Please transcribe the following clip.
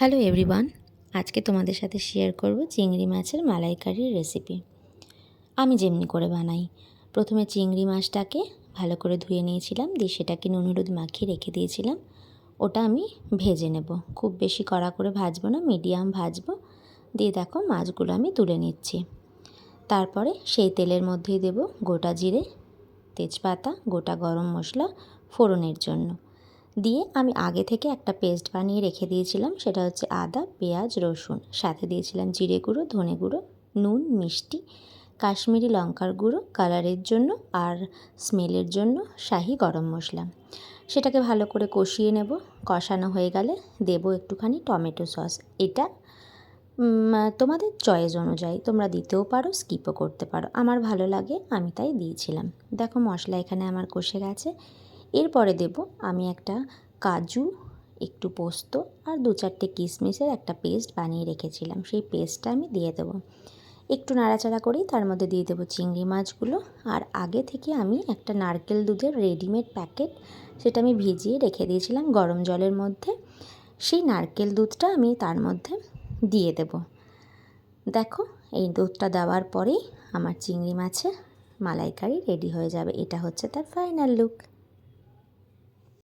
Hello everyone, আজকে তোমাদের সাথে শেয়ার করব চিংড়ি মাছের মালাইকারির রেসিপি। আমি যেমনি করে বানাই। প্রথমে চিংড়ি মাছটাকে ভালো করে ধুয়ে নিয়েছিলাম, দিয়ে সেটাকে নুন হলুদ মাখিয়ে রেখে দিয়েছিলাম। ওটা আমি ভেজে নেব। খুব বেশি কড়া করে ভাজবো না, মিডিয়াম ভাজবো। দিয়ে দেখো মাছগুলো আমি তুলে নিচ্ছি। তারপরে সেই তেলের মধ্যেই দেব গোটা জিরে, তেজপাতা, গোটা গরম মশলা ফোড়নের জন্য। দিয়ে আমি আগে থেকে একটা পেস্ট বানিয়ে রেখে দিয়েছিলাম, সেটা হচ্ছে আদা, পেঁয়াজ, রসুন। সাথে দিয়েছিলাম জিরে গুঁড়ো, ধনে গুঁড়ো, নুন, মিষ্টি, কাশ্মীরি লঙ্কার গুঁড়ো, কালারের জন্য আর স্মেলের জন্য শাহি গরম মশলা। সেটাকে ভালো করে কষিয়ে নেব। কষানো হয়ে গেলে দেব একটুখানি টমেটো সস। এটা তোমাদের চয়েস অনুযায়ী তোমরা দিতেও পারো, স্কিপও করতে পারো। আমার ভালো লাগে, আমি তাই দিয়েছিলাম। দেখো মশলা এখানে আমার কষে গেছে। এরপরে দেব আমি একটা কাজু, একটু পোস্ত আর দু চারটে কিশমিশের একটা পেস্ট বানিয়ে রেখেছিলাম। সেই পেস্টটা আমি দিয়ে দেবো। একটু নাড়াচাড়া করেই তার মধ্যে দিয়ে দেবো চিংড়ি মাছগুলো। আর আগে থেকে আমি একটা নারকেল দুধের রেডিমেড প্যাকেট সেটা আমি ভিজিয়ে রেখে দিয়েছিলাম গরম জলের মধ্যে। সেই নারকেল দুধটা আমি তার মধ্যে দিয়ে দেব। দেখো, এই দুধটা দেওয়ার পরেই আমার চিংড়ি মাছের মালাইকারি রেডি হয়ে যাবে। এটা হচ্ছে তার ফাইনাল লুক।